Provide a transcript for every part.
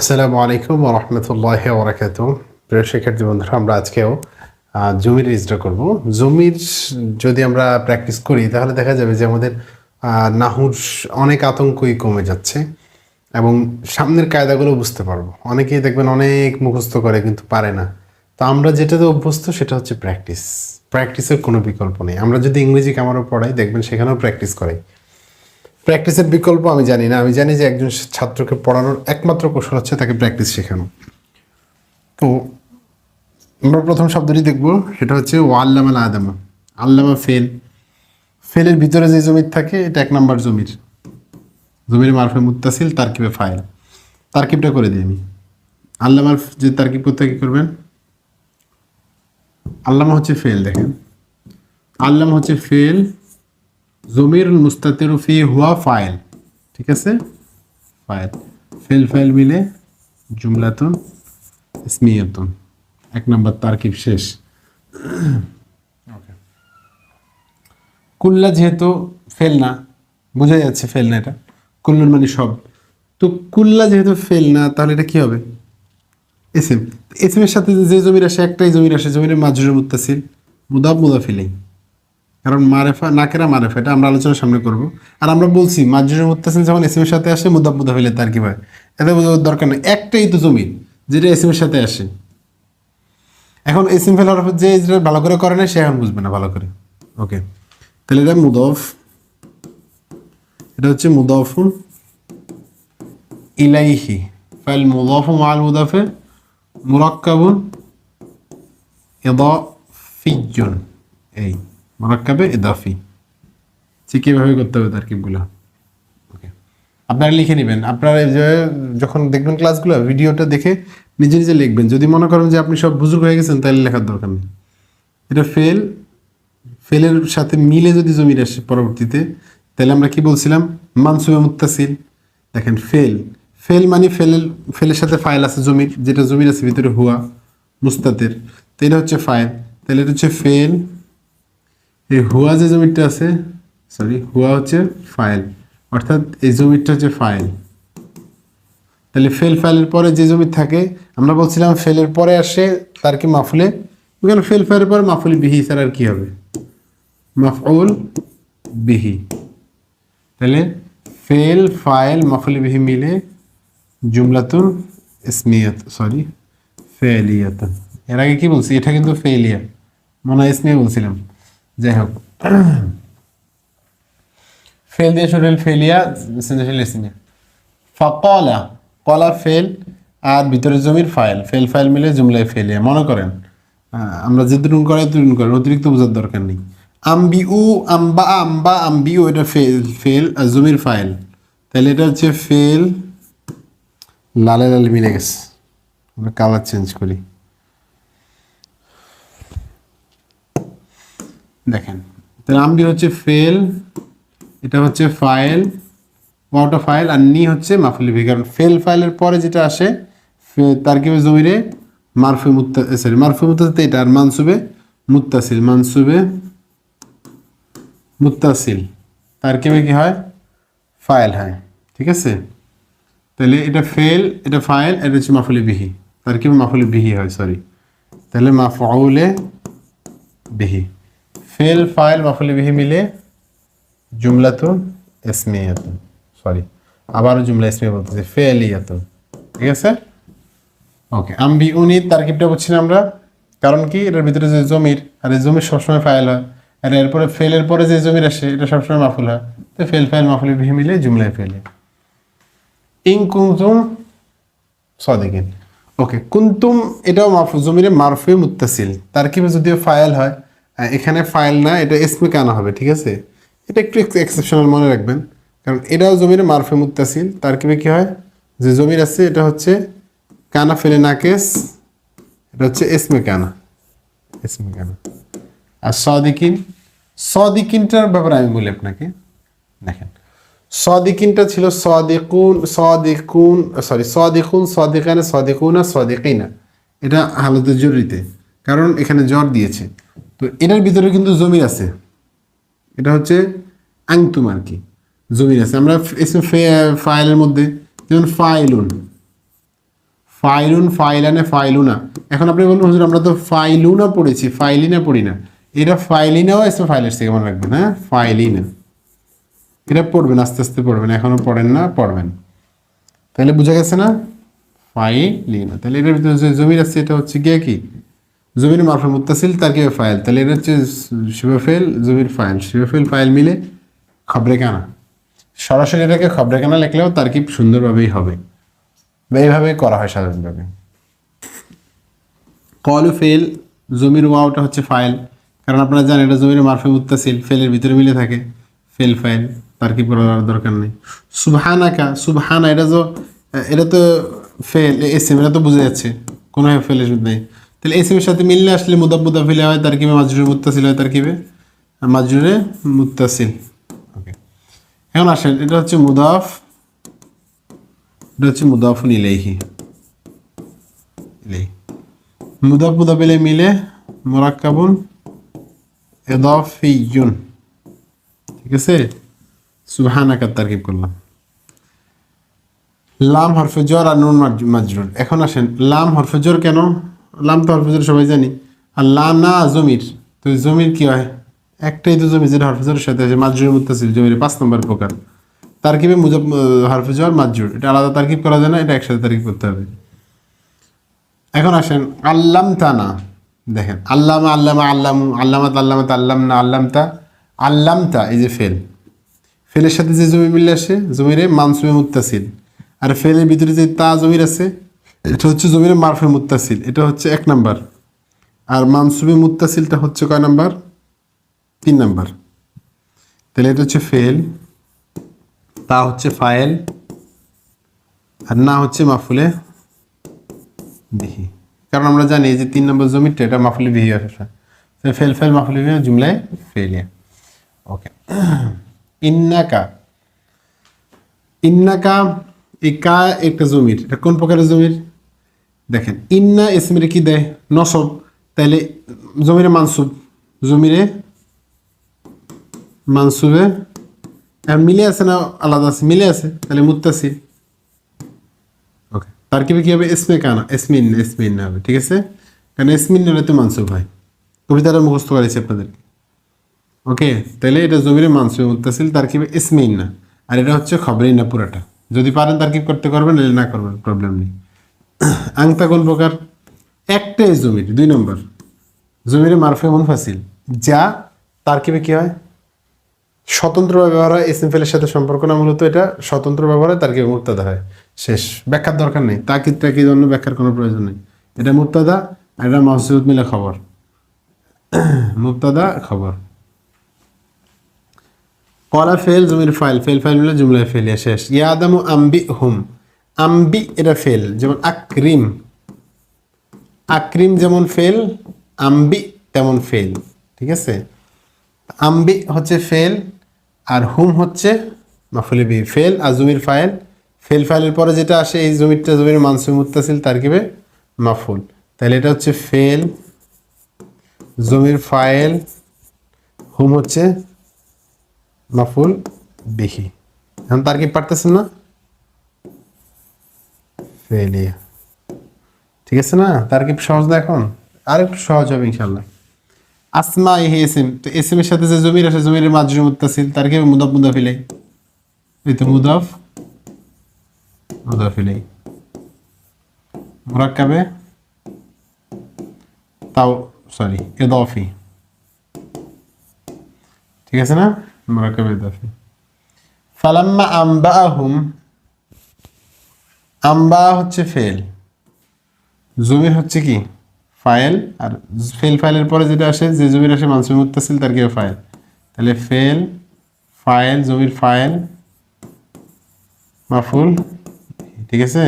আসসালামু আলাইকুম রহমতুল্লাহ ওরাকাত প্রিয় শিক্ষার্থী বন্ধুরা, আমরা আজকেও জমির রেজিস্টার করব। জমির যদি আমরা প্র্যাকটিস করি, তাহলে দেখা যাবে যে আমাদের নাহুর অনেক আতঙ্কই কমে যাচ্ছে এবং সামনের কায়দাগুলো বুঝতে পারব। অনেকেই দেখবেন অনেক মুখস্থ করে কিন্তু পারে না। তো আমরা যেটাতে অভ্যস্ত, সেটা হচ্ছে প্র্যাকটিস প্র্যাকটিসের কোনো বিকল্প নেই। আমরা যদি ইংরেজি কামারও পড়াই, দেখবেন সেখানেও প্র্যাকটিস করাই। প্র্যাকটিসের বিকল্প আমি জানি না। আমি জানি যে একজন ছাত্রকে পড়ানোর একমাত্র কৌশল হচ্ছে তাকে প্র্যাকটিস শেখানো। তো আমরা প্রথম শব্দটি দেখব। সেটা হচ্ছে ও আল্লামা আদামা আল্লামা ফেল। ফেলের ভিতরে যে জমির থাকে, এটা এক নাম্বার জমির। জমির মারফে মুত্তাসিল, তারকিবে ফাইল। তারকিবটা করে দিই আমি। আল্লামার যে তারকিব করতে কী করবেন? আল্লামা হচ্ছে ফেল, দেখেন। আল্লামা হচ্ছে ফেল জমির মুস্তাতির ফি হুয়া ফাইল। ঠিক আছে? ফাইল। ফেল ফাইল মিলে জুমলাতুন ইসমিয়াতুন। এক নম্বর তারকিব শেষ. কুল্লা যেহেতু ফেল না বোঝা যাচ্ছে ফেল না এটা। কুল্লুর মানে সব। তো কুল্লা যেহেতু ফেল না তাহলে এটা কি হবে? এসএম। এসএম এর সাথে যে জমির আসে একটাই জমির আসে জমির মাজরুর মুত্তাসিল মুদাব মুদাফিলেই কারণ মারেফা, নাকেরা মারেফা, এটা আমরা আলোচনার সামনে করব। আর আমরা বলছি মাজরুর মুত্তাসিল যখন এর সাথে আসে মুদাব মুদাফিলে তার কি হয়? এতে দরকার নেই। একটাই তো জমির যেটা এসএম এর সাথে আসে। এখন এসএম ফেল পর যে যেটা ভালো করে করে না সে এখন বুঝবে না ভালো করে। ওকে তাহলে এটা মুদফ। এটা হচ্ছে মুদফুন ইলাইহি। ফাইল মুদফ মাল মুদাফে মুরাক্কাবুন ইদাফিয়ুন এই। মুরাক্কাবে ইদাফি ঠিক কীভাবে করতে হবে তারকিবগুলো? ওকে আপনারা লিখে নেবেন। আপনারা এই যে যখন দেখবেন ক্লাসগুলো ভিডিওটা দেখে নিজে নিজে লিখবেন। যদি মনে করেন যে আপনি সব বুজুর্গ হয়ে গেছেন, তাহলে লেখার দরকার নেই। এটা ফেল ফেলের সাথে মিলে যদি জমির আসে পরবর্তীতে, তাহলে আমরা কি বলছিলাম? মানসুবে মুত্তাসিল। দেখেন ফেল ফেল মানে ফেলের ফেলের সাথে ফাইল আছে জমির, যেটা জমির আছে ভিতরে হুয়া, মুস্তাতের। তো এটা হচ্ছে ফাইল তাহলে এটা হচ্ছে ফেল এই হুয়া যে জমিটা আছে সরি হুয়া হচ্ছে ফাইল অর্থাৎ এই জমিটা হচ্ছে ফাইল তাহলে ফেল ফাইলের পরে যে জমি থাকে, আমরা বলছিলাম ফেলের পরে আসে তার কি মাফুলে? ওখানে ফেল ফাইলের পরে মাফুলি বিহি স্যার আর কি হবে? মাফউল বিহি। তাহলে ফেল ফাইল মাফুলি বিহি মিলে জুমলাতুন ইসমিয়াত সরি ফেলিয়াতুন এর আগে কি বলছি? এটা কিন্তু ফেলিয়া মনে হয় ইসমিয়া বলছিলাম। যাই হোক ফেল দিয়ে শুরু ফেলিয়া সেন্সেশন ইসমিয়া ফকলা, কলা, ফেল, আর ভিতরে জমির ফাইল। ফেল, ফাইল মিলে জুমলায় ফেলিয়া। মনে করেন আমরা যে দুটুন করে দুটুন করেন অতিরিক্ত বোঝার দরকার নেই। আম্বি উ, আম্বা আম্বা, আম্বি উ, এটা ফেল ফেল, আর জমির ফাইল। তাহলে এটা হচ্ছে ফেল, লালে লালে মিলে গেছে। আমরা কালার চেঞ্জ করি। দেখেন। তাহলে আম্বি হচ্ছে ফেল এটা হচ্ছে ফাইল ওয়াটা ফাইল আর নি হচ্ছে মাফুলি ভি কারণ ফেল ফাইলের পরে যেটা আসে তার কি জমিরে মারফু মুত্তা সরি মারফু মুত্তাসিল এটা আর মানসুবে মুত্তাসিল মানসুবে মুত্তাসিল। তার কীভাবে কি হয়? ফাইল হয়, ঠিক আছে? তাহলে এটা ফেল এটা ফাইল এটা হচ্ছে মাফুলি বিহি তার কি মাফুলি বিহি হয় সরি তাহলে মাফউলে বিহি। ফেল ফাইল মাফুলি বিহি মিলে জুমলাতুন ইসমিয়াতুন সরি আবারও জুমলা ইসমিয়া বলতেছি, ফেলিয়াতুন, ঠিক আছে? ওকে আম্বি উনি তারকিবটা বুঝছি না আমরা, কারণ কি? এটার ভিতরে যে জমির, আর এই জমির সবসময় ফাইল হয়, আর এরপরে ফেলের পরে যে জমির আসে, এটা সবসময় মাফুল হয়। তো ফেল ফাইল মাফুলি বিহি মিলে জুমলায় ফেলে। ইং কুমতুম সদিকিন ওকে কুন্তুম এটাও মারফু জমিরে মারফু মুত্তাসিল তার কি যদিও ফাইল হয় এখানে ফাইল না, এটা এসমে কানা হবে, ঠিক আছে? এটা একটু এক্সেপশনাল মনে রাখবেন। কারণ এটাও জমির মারফে মুত্তাসিল তার কি কি হয়? যে জমির আছে, এটা হচ্ছে কানা ফেলে না কেস, এটা হচ্ছে এসমে কানা। এসমে কানা। আর সদিকিন, সদিকিনটার ব্যাপারে আমি বলি আপনাকে, দেখেন। সদিকিনটা ছিল সদিকুন সদিকুন সরি সদিকুন, সদিকানে, সদিকুনা, সদিকিনা। এটা হালতে জরুরিতে, কারণ এখানে জ্বর দিয়েছে। তো এটার ভিতরে কিন্তু জমির আছে। এটা হচ্ছে আংতুম আর কি। জমির আছে। আমরা ফাইলের মধ্যে যেমন ফাইলুন। ফাইলুন, ফাইলানে ফাইলুনা। এখন আপনি বলুন, হুজুর, আমরা তো ফাইলুনা পড়েছি, ফাইলিনা পড়ি না। এটা ফাইলিনাও এসে ফাইলের থেকে মনে রাখবেন হ্যাঁ? ফাইলিনা। এটা পড়বেন, আস্তে আস্তে পড়বেন। এখনও পড়েন না, পড়বেন। তাহলে বোঝা গেছে না? ফাইলিনা। তাহলে এটার ভিতরে যে জমির আছে, এটা হচ্ছে গিয়ে কি? জমির মারফে তার কি ফাইল তাহলে এটা হচ্ছে শিবফেল জমির ফাইল শিবফেল ফাইল মিলে খবরে কানা সরাসরি এটাকে খবরে কানা লিখলেও তার কি সুন্দরভাবেই হবে। বা এইভাবে করা হয় সাধারণভাবে। কলু ফেল জমির ওয়াওটা হচ্ছে ফাইল কারণ আপনারা জানেন, এটা জমির মারফে মুত্তাসিল ফেলের ভিতরে মিলে থাকে। ফেল ফাইল তার কি করার দরকার নেই। সুবহানাকা, সুবহানা, এটা তো এটা তো ফেল এসএম, এটা তো বুঝে যাচ্ছে। কোনো ফেলের নেই। তাহলে এসএম এর সাথে মিললে আসলে মুদাব মুদাফিলে হয় তার কিবে মাজরুরে মুত্তাসিল হয় তার কিবে মাজরুরে মুত্তাসিল। ওকে এখন আসেন, এটা হচ্ছে মুদাফ, এটা হচ্ছে মুদাফুন ইলাইহি। ইলাইহি। মুদাফ মুদাফ ইলাইহি মিলে মুরাক্কাবুন ইদাফিয়ুন। ঠিক আছে? সুবহানাকা তারকিব করলাম। লাম হরফে জর আর নুন মাজ- মাজরুর এখন আসেন, লাম হরফে জর কেন? লাম তো হরফে সবাই জানি। আর লা না জমির, তো জমির কি হয়? একটাই তো জমি যেটা হরফে সাথে আছে মাজরুর মুত্তাসিল, জমির পাঁচ নম্বর প্রকার। তারকিবে মুজব হরফে জর মাজরুর। এটা আলাদা তারকিব করা যায় না, এটা একসাথে তারকিব করতে হবে। এখন আসেন আল্লাম তানা দেখেন, আল্লামা আল্লামা, আল্লামু আল্লামাত আল্লামাত আল্লাম না আল্লামতা আল্লামতা, এই যে ফেল। ফেলের সাথে যে জমি মিলে আসে, জমিরে মানসুমে মুত্তাসিল। আর ফেলের ভিতরে যে তা জমির আছে এটা হচ্ছে জমিরে মারফে মুত্তাসিল, এটা হচ্ছে এক নাম্বার। আর মানসুবে মুত্তাসিলটা হচ্ছে কয় নাম্বার? তিন নাম্বার। তাহলে এটা হচ্ছে ফেল, তা হচ্ছে ফাইল আর না হচ্ছে মাফুলে বিহি। কারণ আমরা জানি যে তিন নম্বর জমিটা এটা মাফুলি বিহি আসে। ফেল ফেল মাফুলি বিহি জুমলায় ফেলিয়া ওকে। ইন্নাকা ইন্নাকা এই কা একটা জমির, এটা কোন প্রকারের জমির? দেখেন ইন্না এসমিরে কি দেয়? নসব। তাইলে জমিরে মানসুব। জমিরে মানসুবে মিলে আছে না আলাদা আছে? মিলে আছে। তাহলে মুত্তাসিল ওকে তার কি কি হবে? এসমে কানা। এসমিন এসমিন না হবে ঠিক আছে? কারণ এসমিন নাহলে তো মানসুব হয়। কবিতাটা মুখস্থ করেছি আপনাদেরকে। ওকে তাহলে এটা জমিরে মানসুব মুত্তাসিল তার কি এসমিন না। আর এটা হচ্ছে খবরই না পুরাটা। যদি পারেন তার কি করতে করবেন না করবেন প্রবলেম নেই। আংতা কোন প্রকার একটাই জমির, দুই নম্বর। জমিরে মারফে মুনফাসিল যা তারকিবে কি হয়? স্বতন্ত্র ব্যবহার হয় এসএম ফেলের সাথে সম্পর্ক না, মূলত এটা স্বতন্ত্র ব্যবহার হয় তার কি মুক্তাদা হয়। শেষ, ব্যাখ্যার দরকার নেই। তাকিদ তাকিদ জন্য ব্যাখ্যার কোনো প্রয়োজন নেই। এটা মুক্তাদা, আর এটা মাহসুদ মিলে খবর। মুক্তাদা, খবর। কলা ফেল জমির ফাইল, ফেল ফাইল মিলে জুমলায় ফেলিয়া শেষ। ইয়াদামু আম্বি হুম আম্বি, এটা ফেল, যেমন আক্রিম। আক্রিম যেমন ফেল, আম্বি তেমন ফেল, ঠিক আছে? আম্বি হচ্ছে ফেল, আর হুম হচ্ছে মাফুলি বি, ফেল, আর জমির ফাইল। ফেল ফাইলের পরে যেটা আসে, এই জমিরটা জমির মুত্তাসিল, তার কিবে মাফুল। তাহলে এটা হচ্ছে ফেল, জমির ফাইল, হুম হচ্ছে মাফুল বিহি। এখন তার কি পারতেছেন না? ফেলিয়া ঠিক আছে না? তার কি সহজ না এখন? আর একটু সহজ হবে ইনশাল্লাহ আসমা ইহে এসিম তো এসিম এর সাথে যে জমির আসে জমির মাজরুর মুত্তাসিল, তার কি মুদাফ মুদাফ ইলাই এই তো মুদাফ মুদাফ ইলাই মুরাক্কাবে? তাও সরি ইদাফি ঠিক আছে না? মুরাক্কাবে ইদাফি ফালাম্মা আম্বাহুম আম্বা হচ্ছে ফেল জমির হচ্ছে কি? ফাইল, আর ফেল ফাইলের পরে যেটা আসে, যে জমির আসে মানসুম মুত্তাসিল, তার কি ফাইল। তাহলে ফেল ফাইল, জমির ফাইল, মাফুল, ঠিক আছে?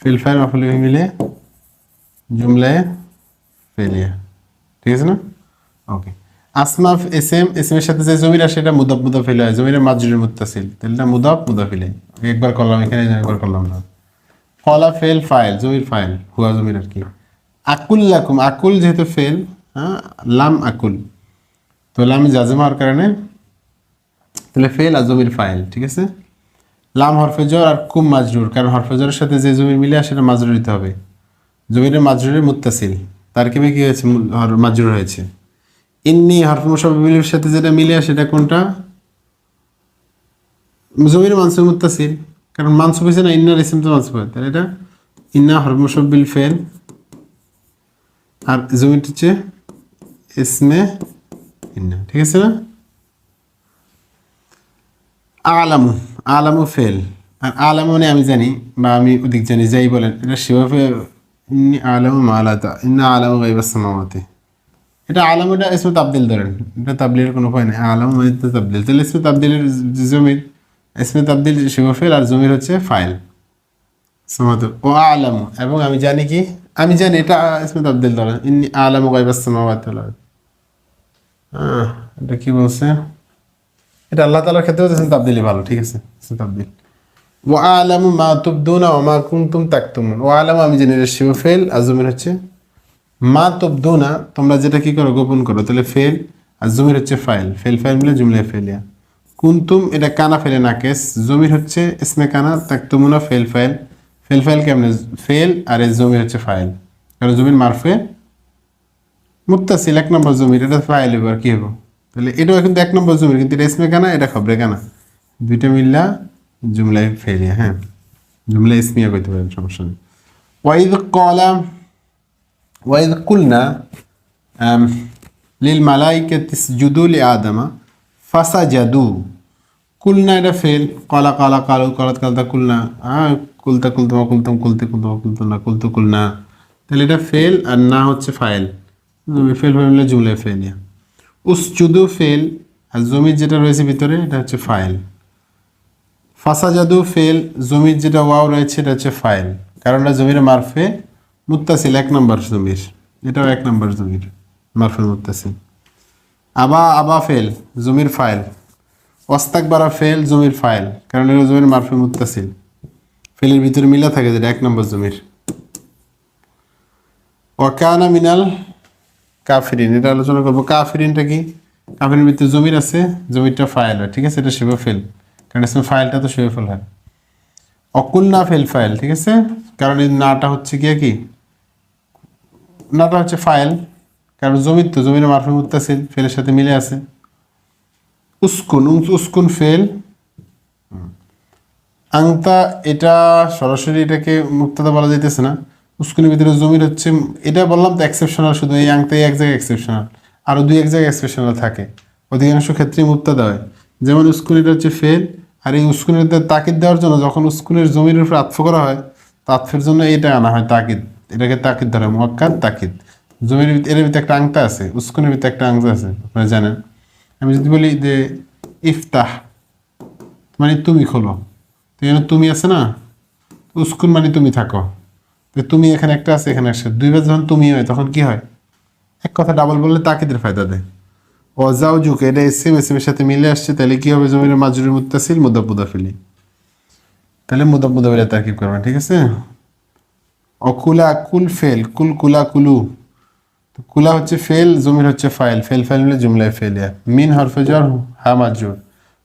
ফেল ফাইল, মাফুল মিলে জুমলায় ফেলিয়া ঠিক আছে না? ওকে আসমাফ এস এম এস এম এর সাথে যে জমির আসে, এটা মুদাব মুদাফ ফেলে হয়। জমির মাজরুর মুত্তাসিল, তাহলে এটা মুদাব মুদাফিলে একবার করলাম, এখানে একবার করলাম না। কলা ফেল ফাইল, জমির ফাইল, হুয়া জমির আর কি। আকুল লাকুম, আকুল যেহেতু ফেল হ্যাঁ লাম আকুল। তো লাম জাজমা হওয়ার কারণে তাহলে ফেল আর জমির ফাইল, ঠিক আছে? লাম হরফেজর আর কুম মাজরুর, কারণ হরফেজরের সাথে যে জমির মিলে আসে, সেটা মাজরুর দিতে হবে। জমিরের মাজরুরের মুত্তাসিল। তার কেবে কি হয়েছে? মাজরুর হয়েছে। ইন্নি হরফ মুসাবিলের সাথে যেটা মিলে আসে সেটা কোনটা? জমির মানসুব মুত্তাসিল। কারণ মানসুব হয়েছে না ইন্নার ইসিম তো মানসুব হয়। তাহলে এটা ইন্না হরফ মুসাবিল ফেল। আর জমিটা হচ্ছে ইসমে ইন্না, ঠিক আছে না? আলামু আলামু ফেল। আর আলামু মানে আমি জানি বা আমি ওদিক জানি, যাই বলেন, এটা সেভাবে ইন্নি আলামু মালাতা, ইন্না আলামু গাইবাস সামাওয়াতে। এটা আলাম এটা ইসমে তাবদিল ধরেন, এটা তাবদিলের কোনো উপায় নেই। আলাম মানে তাবদিল। তাহলে ইসমে তাবদিলের জমির ইসমে তাবদিল শিবফেল আর জমির হচ্ছে ফাইল। সমাত ও আলামু। এবং আমি জানি কি? আমি জানি এটা ইসমে তাবদিল ধরেন ইন্নি আলামু গাইবাস সামাওয়াতে। আহ, এটা কি বলছে? এটা আল্লাহ তালার ক্ষেত্রেও ইসমে তাবদিলই ভালো ঠিক আছে? তাবদিল ও আলামু মা তুবদুনা ও মা কুনতুম তাকতুমুন। ও আলামু আমি জানি এটা শিবফেল আর জমির হচ্ছে মা তবদু না তোমরা যেটা কি করো গোপন করো। তাহলে ফেল আর জমির হচ্ছে ফাইল। ফেল ফাইল মিলে জুমলে ফেলিয়া কুন্তুম, এটা কানা ফেলে নাকেস জমির হচ্ছে স্নে কানা তাকতুমুনা ফেল ফাইল। ফেল ফাইল কেমনে? ফেল আর এ জমির হচ্ছে ফাইল। কারণ জমির মারফে মুত্তাসিল, এক নম্বর জমির, এটা ফাইল হবে আর কি হবে তাহলে এটাও কিন্তু এক নম্বর জমির, কিন্তু এটা স্মে কানা, এটা খবরে কানা। দুইটা মিল্লা জুমলাই ফেলিয়া হ্যাঁ? জুমলাই স্মিয়া করতে পারেন, সমস্যা নেই। ওয়াইদ কলা ওয়াইদ কুলনা লিল মালাইকে জুদুল আদামা ফাসা জাদু কুলনা এটা ফেল কলা কলা, কালু, কলাত, কালতা, কুলনা। হ্যাঁ কুলতা কুলতমা কুলতম কুলতে কুলতাম কুলতম না, কুলতু, কুলনা। তাহলে এটা ফেল আর না হচ্ছে ফাইল ফেল ফেল জুমলে ফেলিয়া উসচুদু ফেল আর জমির যেটা রয়েছে ভিতরে, এটা হচ্ছে ফাইল ফাসা জাদু ফেল জমির যেটা ওয়াও রয়েছে, এটা হচ্ছে ফাইল কারণ এটা জমির মারফে মুত্তাসিল, এক নম্বর জমির। এটাও এক নম্বর জমির, মারফে মুত্তাসিল। আবা আবা ফেল, জমির ফাইল। অস্তাকবারা ফেল, জমির ফাইল। কারণ এটা জমির মারফে মুত্তাসিল। ফেলের ভিতরে মিলা থাকে যেটা এক নম্বর জমির। ওয়াকানা মিনাল কাফিরিন। এটা আলোচনা করব। কাফিরিনটা কি? কাফিরিন ভিতরে জমির আছে, জমিরটা ফাইল হয়। ঠিক আছে? এটা সেবা ফেল। কারণ ফাইলটা তো সেবা ফেল হয়। অকুল না ফেল ফাইল, ঠিক আছে? কারণ এই নাটা হচ্ছে গিয়ে কি? নাটা হচ্ছে ফাইল। কারণ জমির তো, জমির মারফে মুত্তাসিল ফেলের সাথে মিলে আছে। উস্কুন উস্কুন ফেল। আংতা, এটা সরাসরি এটাকে মুক্ততা বলা যাইতেছে না। উস্কুনের ভিতরে জমির হচ্ছে, এটা বললাম তো এক্সেপশনাল শুধু এই আংতাই এক জায়গায় এক্সেপশনাল আরও দুই এক জায়গায় এক্সেপশনাল থাকে। অধিকাংশ ক্ষেত্রে মুক্তাদা হয়। যেমন উস্কুন, এটা হচ্ছে ফেল। আর এই উস্কুনের তাকিদ দেওয়ার জন্য যখন উস্কুনের জমির উপর আত্ম করা হয়, তা আত্মের জন্য এটা আনা হয় তাকিদ। এটাকে তাকিদ ধরে মক্কার তাকিদ। জমির এর ভিতরে একটা আংতা আছে, উস্কুনের ভিতরে একটা আংতা আছে, আপনারা জানেন। আমি যদি বলি যে ইফতাহ মানে তুমি খোলো। তো এখানে তুমি আছে না উস্কুন মানে তুমি থাকো। তো তুমি এখানে একটা আছে, এখানে একটা দুইবার যখন তুমি হয়, তখন কি হয়? এক কথা ডাবল বললে তাকিদের ফায়দা দেয়। অজাও যুগ এটা এসএম এসএম এর সাথে মিলে আসছে, তাহলে কি হবে জমির মাজরুর মুত্তাসিল মুদাবুদা ফেলি তাহলে মুদাবুদা ফেলে তাকিব করবেন, ঠিক আছে? অকুলা কুল ফেল, কুল কুলা কুলু। তো কুলা হচ্ছে ফেল, জমির হচ্ছে ফাইল। ফেল, ফাইল মিলে জুমলায় ফেলিয়া মিন, হরফে, জ্বর, হা মাজরুর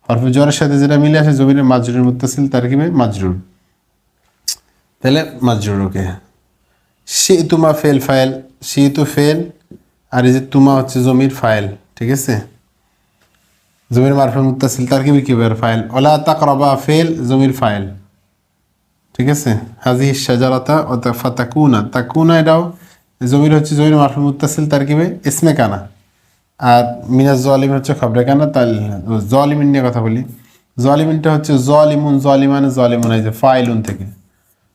হরফে, জ্বরের সাথে যেটা মিলে আসে জমির মাজরুর মুত্তাসিল, তার কি মাজরুর তাহলে মাজরুর ওকে। সে তুমা ফেল, ফাইল। সে তো ফেল, আর এই যে তুমা হচ্ছে জমির ফাইল, ঠিক আছে? জমির মারফে মুত্তাসিল, তার কি কি ফাইল। ওলা তাকরাবা ফেল, জমির ফাইল। ঠিক আছে? হাজি শাজারাতা ও ফাতাকুনা তাকুনা এটাও জমির হচ্ছে জমির মারফে মুত্তাসিল তার কি ইসমে কানা। আর মিনাজ জলিম হচ্ছে খবরে কানা তাল জলিমিন নিয়ে কথা বলি। জলিমিনটা হচ্ছে জলিমুন জলিমান জলিমুন, এই যে ফাইলুন থেকে।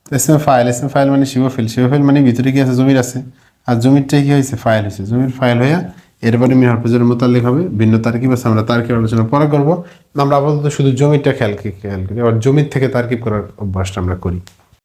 তো এসমে ফাইল এসমে ফাইল মানে শিবফিল। শিবফিল মানে ভিতরে কি আছে? জমির আছে। আর জমিরটা কি হয়েছে? ফাইল হয়েছে। জমির ফাইল হয়ে এরপরে মিন হরফেজের মোতাল্লিক হবে, ভিন্ন তারকিব আছে। আমরা তারকিব আলোচনা পরে করব। আমরা আপাতত শুধু জমিটা খেয়াল খেয়াল করি। আবার জমির থেকে তারকিব করার অভ্যাসটা আমরা করি।